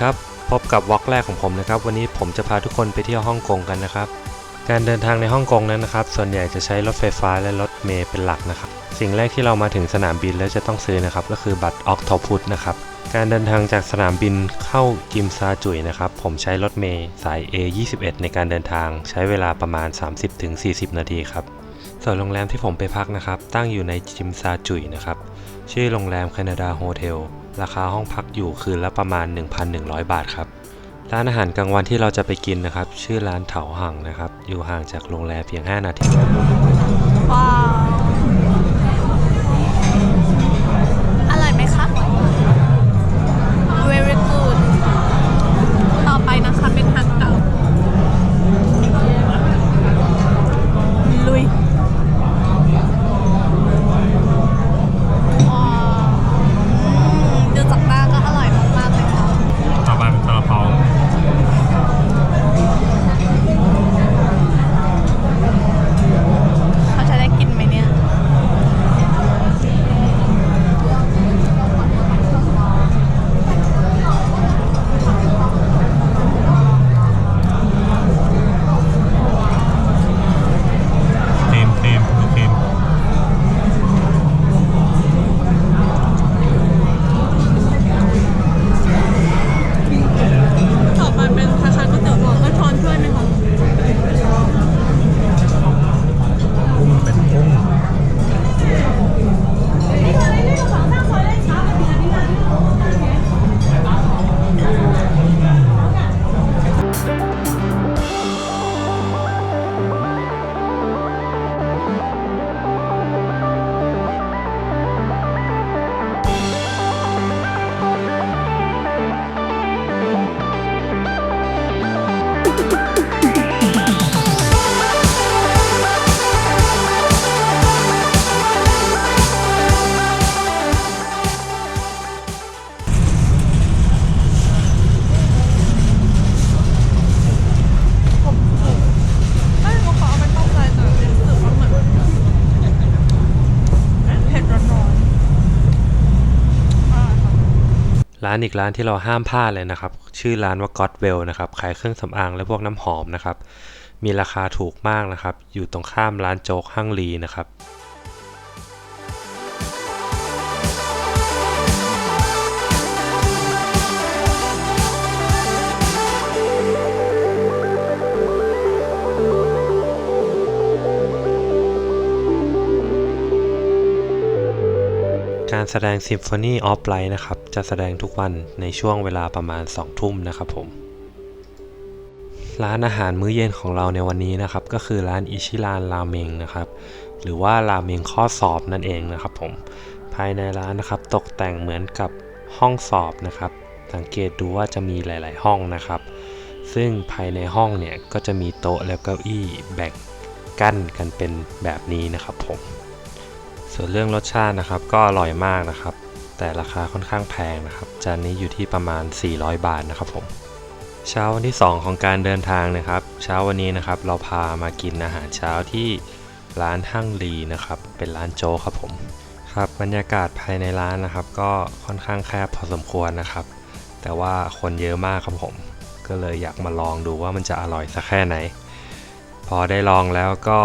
ครับ พบกับวอล์กแรกของผมนะครับ วันนี้ผมจะพาทุกคนไปเที่ยวฮ่องกงกันนะครับ การเดินทางในฮ่องกงนั้นนะครับ ส่วนใหญ่จะใช้รถไฟฟ้าและรถเมล์เป็นหลักนะครับ สิ่งแรกที่เรามาถึงสนามบินแล้วจะต้องซื้อนะครับ ก็คือบัตรออกทอพุทนะครับ การเดินทางจากสนามบินเข้าจิมซาจุยนะครับ ผมใช้รถเมล์สาย A21 ในการเดินทาง ใช้เวลาประมาณ 30-40 นาทีครับส่วนโรงแรมที่ผมไปพักนะครับ ตั้งอยู่ในจิมซาจุยนะครับ ชื่อโรงแรมแคนาดาโฮเทล ราคาห้องพักอยู่คืนละประมาณ 1,100 บาทครับ ร้านอาหารกลางวันที่เราจะไปกินนะครับ ชื่อร้านเถาหังนะครับ อยู่ห่างจากโรงแรมเพียง 5 นาทีว้า ร้านอีกร้านที่เราห้ามพลาดเลยนะครับ ชื่อร้านว่า Godwell นะครับ ขายเครื่องสำอางและพวกน้ำหอมนะครับ มีราคาถูกมากนะครับ อยู่ตรงข้ามร้านโจ๊กห้างลีนะครับ แสดง Symphony of Light นะครับ จะแสดงทุกวันในช่วงเวลาประมาณ 2 ทุ่มนะครับผม ร้านอาหารมื้อเย็นของเราในวันนี้นะครับ ก็คือร้านอิชิรานราเมงนะครับ หรือว่าราเมงข้อสอบนั่นเองนะครับผม ภายในร้านนะครับตกแต่งเหมือนกับห้องสอบนะครับ สังเกตดูว่าจะมีหลาย ๆ ห้องนะครับ ซึ่งภายในห้องเนี่ยก็จะมีโต๊ะและเก้าอี้แบ่งกั้นกันเป็นแบบนี้นะครับผม ส่วนเรื่องรสชาตินะครับก็อร่อยมากนะครับ แต่ราคาค่อนข้างแพงนะครับ จานนี้อยู่ที่ประมาณ 400 บาทนะครับผม เช้าวันที่ 2 ของการเดินทางนะครับ เช้าวันนี้นะครับเราพามากินอาหารเช้าที่ร้านฮั่งลีนะครับ เป็นร้านโจ๊ครับผมครับบรรยากาศภายในร้านนะครับ ก็ค่อนข้างแคบพอสมควรนะครับ แต่ว่าคนเยอะมากครับผม ก็เลยอยากมาลองดูว่ามันจะอร่อยสักแค่ไหน พอได้ลองแล้วก็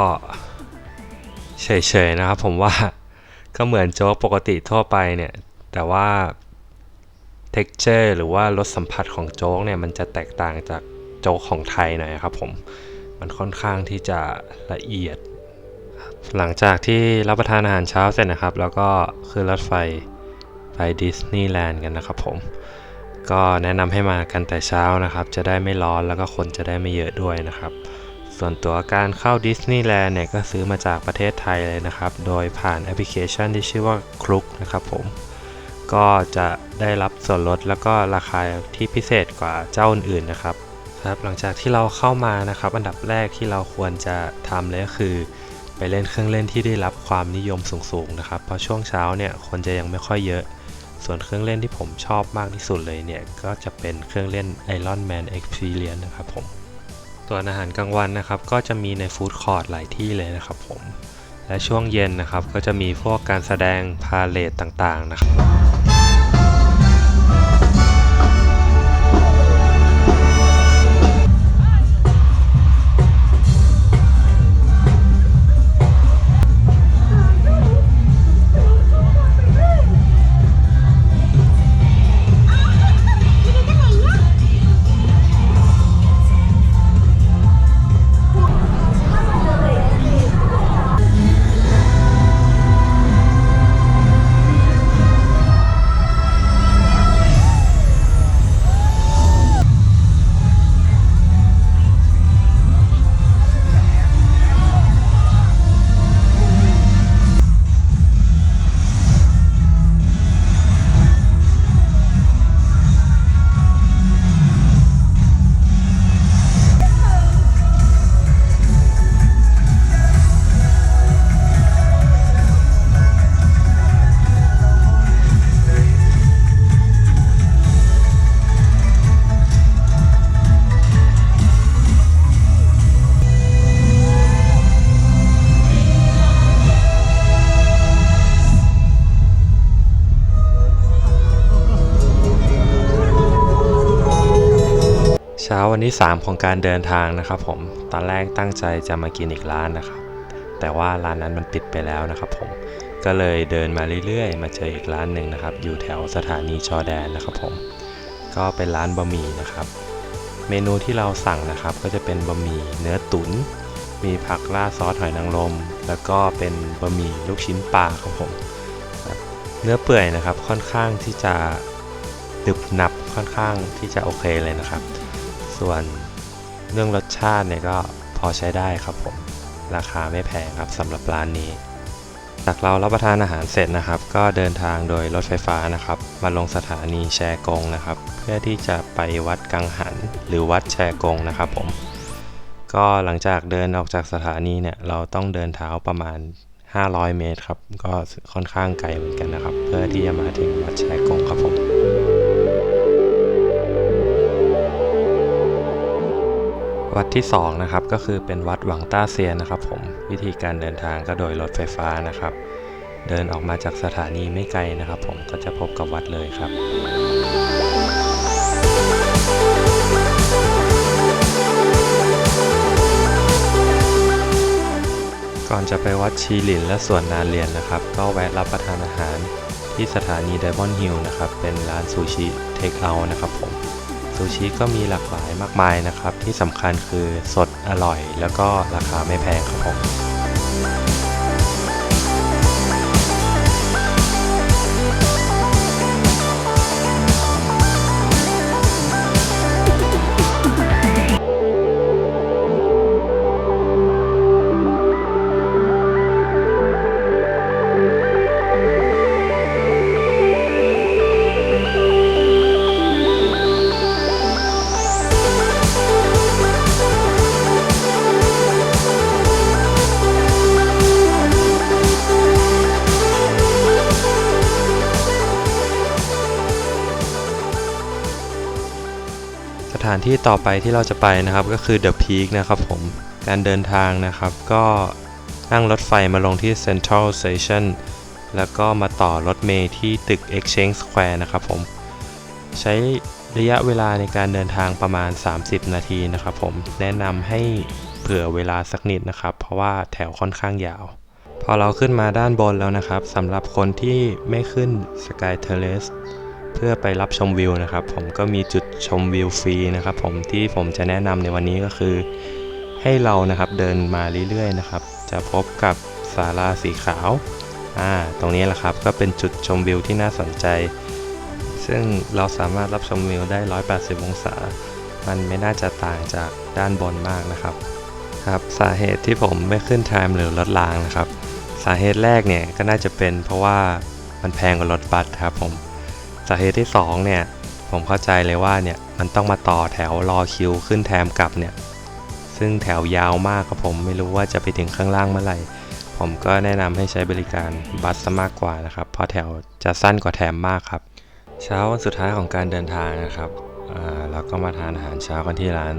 เฉยๆนะครับผมว่าก็เหมือนโจ๊กปกติทั่วไปเนี่ย แต่ว่า texture หรือว่ารสสัมผัสของโจ๊กเนี่ย มันจะแตกต่างจากโจ๊กของไทยหน่อยครับผม มันค่อนข้างที่จะละเอียด หลังจากที่รับประทานอาหารเช้าเสร็จนะครับ แล้วก็ขึ้นรถไฟไปดิสนีย์แลนด์กันนะครับผม ก็แนะนำให้มากันแต่เช้านะครับ จะได้ไม่ร้อนแล้วก็คนจะได้ไม่เยอะด้วยนะครับ ส่วนตัวการเข้าดิสนีย์แลนด์เนี่ยก็ซื้อมาจากประเทศไทยเลยนะครับ โดยผ่านแอปพลิเคชันที่ชื่อว่าคลุกนะครับผม ก็จะได้รับส่วนลดแล้วก็ราคาที่พิเศษกว่าเจ้าอื่นๆนะครับครับหลังจากที่เราเข้ามานะครับ อันดับแรกที่เราควรจะทำเลยก็คือ ไปเล่นเครื่องเล่นที่ได้รับความนิยมสูงๆนะครับ เพราะช่วงเช้าเนี่ยคนจะยังไม่ค่อยเยอะ ส่วนเครื่องเล่นที่ผมชอบมากที่สุดเลยเนี่ย ก็จะเป็นเครื่องเล่น Iron Man Experience นะครับผม ส่วนอาหารกลางวันนะครับ ก็จะมีในฟู้ดคอร์ทหลายที่เลยนะครับผม และช่วงเย็นนะครับก็จะมีพวกการแสดงพาเลทต่างๆนะครับ เช้าวันที่ 3 ของการเดินทางนะครับผม ตอนแรกตั้งใจจะมากินอีกร้านนะครับ แต่ว่าร้านนั้นมันปิดไปแล้วนะครับผม ก็เลยเดินมาเรื่อยๆ มาเจออีกร้านหนึ่งนะครับ อยู่แถวสถานีจอแดนนะครับผม ก็เป็นร้านบะหมี่นะครับ เมนูที่เราสั่งนะครับ ก็จะเป็นบะหมี่เนื้อตุ๋น มีผักราดซอสหอยนางรม แล้วก็เป็นบะหมี่ลูกชิ้นปลาครับผม เนื้อเปื่อยนะครับ ค่อนข้างที่จะดึบหนับค่อนข้างที่จะโอเคเลยนะครับ ส่วนเรื่องรสชาติเนี่ยก็พอใช้ได้ครับผม ราคาไม่แพงครับสำหรับร้านนี้ จากเรารับประทานอาหารเสร็จนะครับ ก็เดินทางโดยรถไฟฟ้านะครับ มาลงสถานีแชกงนะครับ เพื่อที่จะไปวัดกังหันหรือวัดแชกงนะครับผม ก็หลังจากเดินออกจากสถานีเนี่ยเราต้องเดินเท้าประมาณ 500 เมตรครับ ก็ค่อนข้างไกลเหมือนกันนะครับ เพื่อที่จะมาถึงวัดแชกงครับผม วัดที่ 2 นะครับ ก็คือเป็นวัดหวังต้าเซียนนะครับ ผมวิธีการเดินทางก็โดยรถไฟฟ้านะครับ เดินออกมาจากสถานีไม่ไกลนะครับ ผมก็จะพบกับวัดเลยครับก่อนจะไปวัดชีหลินและสวนนาเรียนนะครับ ก็แวะรับประทานอาหารที่สถานีไดมอนด์ฮิลนะครับ เป็นร้านซูชิเทคเอานะครับผม ซูชิก็มีหลากหลายมากมายนะครับ ที่สำคัญคือสดอร่อย แล้วก็ราคาไม่แพงครับผมานที่ต่อไปที่เราจะไปนะครับก็คือ The Peak นะครับผมการเดินทางนะครับ ก็นั่งรถไฟมาลงที่ Central Station แล้วก็มาต่อรถเมล์ที่ตึก Exchange Square นะครับผม ใช้ระยะเวลาในการเดินทางประมาณ 30 นาทีนะครับผมแนะนำให้เผื่อเวลาสักนิดนะครับ เพราะว่าแถวค่อนข้างยาว พอเราขึ้นมาด้านบนแล้วนะครับสำหรับคนที่ไม่ขึ้น Sky Terrace เพื่อไปรับชมวิวนะครับ ผมก็มีจุดชมวิวฟรีนะครับผมที่ผมจะแนะนำในวันนี้ก็คือ ให้เรานะครับเดินมาเรื่อยๆนะครับ จะพบกับศาลาสีขาวอ่าตรงนี้แหละครับก็เป็นจุดชมวิวที่น่าสนใจ ซึ่งเราสามารถรับชมวิวได้ 180 องศา มันไม่น่าจะต่างจากด้านบนมากนะครับครับสาเหตุที่ผมไม่ขึ้นไทม์หรือรถรางนะครับ สาเหตุแรกเนี่ยก็น่าจะเป็นเพราะว่ามันแพงกว่ารถบัสครับผม สาเหตุที่สองเนี่ยผมเข้าใจเลยว่าเนี่ยมันต้องมาต่อแถวรอคิวขึ้นแทมกลับเนี่ยซึ่งแถวยาวมากครับผมไม่รู้ว่าจะไปถึงข้างล่างเมื่อไหร่ ผมก็แนะนำให้ใช้บริการบัสซะมากกว่านะครับเพราะแถวจะสั้นกว่าแถมมากครับ เช้าวันสุดท้ายของการเดินทางนะครับเราก็มาทานอาหารเช้ากันที่ร้าน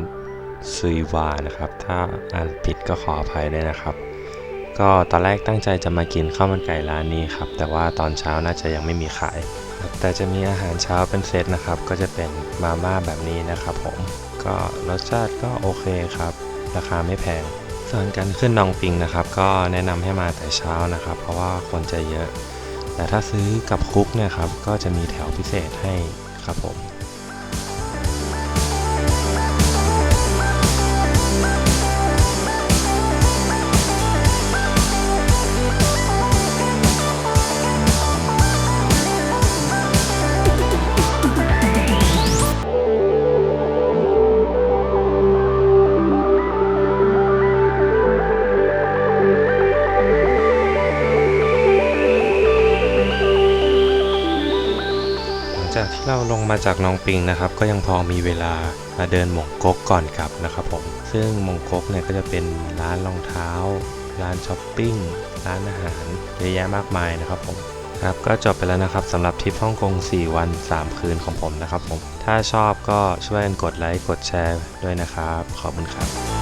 ซุยวานะครับ ถ้าอ่านผิดก็ขออภัยด้วยนะครับ ก็ตอนแรกตั้งใจจะมากินข้าวมันไก่ร้านนี้ครับ แต่ว่าตอนเช้าน่าจะยังไม่มีขาย แต่จะมีอาหารเช้าเป็นเซตนะครับ ก็จะเป็นมาม่าแบบนี้นะครับ ผมก็รสชาติก็โอเคครับ ราคาไม่แพงส่วนการขึ้นนองปิงนะครับ ก็แนะนำให้มาแต่เช้านะครับ เพราะว่าคนจะเยอะ แต่ถ้าซื้อกับคุกเนี่ยครับก็จะมีแถวพิเศษให้ครับผม มาจากน้องปิงนะครับ ก็ยังพอมีเวลามาเดินมงกกก่อนกลับนะครับผม ซึ่งมงกกเนี่ยก็จะเป็นร้านรองเท้า ร้านช้อปปิ้ง ร้านอาหารเยอะแยะมากมายนะครับผมครับก็จบไปแล้วนะครับสำหรับทริปฮ่องกง 4 วัน 3 คืนของผมนะครับผม ถ้าชอบก็ช่วยกันกดไลค์ กดแชร์ด้วยนะครับ ขอบคุณครับ